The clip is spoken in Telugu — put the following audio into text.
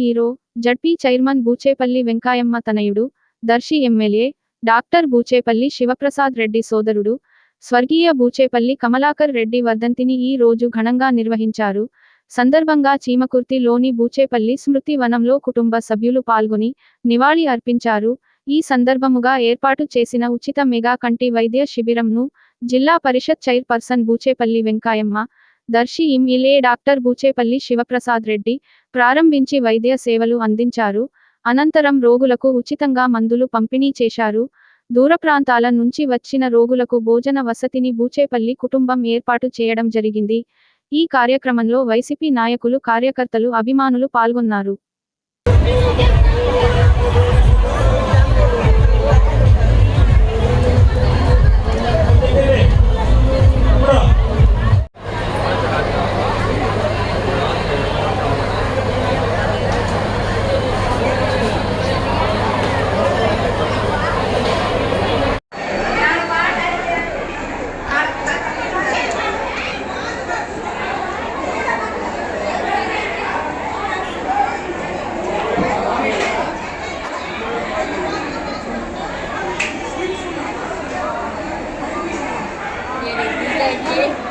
Hero ZP chairman Buchepalli Venkayamma తనయుడు దర్శి ఎమ్మెల్యే డాక్టర్ బూచేపల్లి శివప్రసాద్ రెడ్డి సోదరుడు స్వర్గీయ బూచేపల్లి కమలాకర్ రెడ్డి వర్ధంతిని ఈ రోజు ఘనంగా నిర్వహించారు. సందర్భంగా చీమకుర్తి లోని బూచేపల్లి స్మృతి వనంలో కుటుంబ సభ్యులు పాల్గొని నివాళి అర్పించారు. ఈ సందర్భముగా ఏర్పాటు చేసిన ఉచిత మెగా కంటి వైద్య శిబిరంను జిల్లా పరిషత్ chairperson Buchepalli Venkayamma Darsi MLA doctor Buchepalli Sivaprasad Reddy ప్రారంభించి వైద్య సేవలు అందించారు. అనంతరం రోగులకు ఉచితంగా మందులు పంపిణీ చేశారు. దూర ప్రాంతాల నుంచి వచ్చిన రోగులకు భోజన వసతిని బూచేపల్లి కుటుంబం ఏర్పాటు చేయడం జరిగింది. ఈ కార్యక్రమంలో వైసీపీ నాయకులు కార్యకర్తలు అభిమానులు పాల్గొన్నారు. Okay.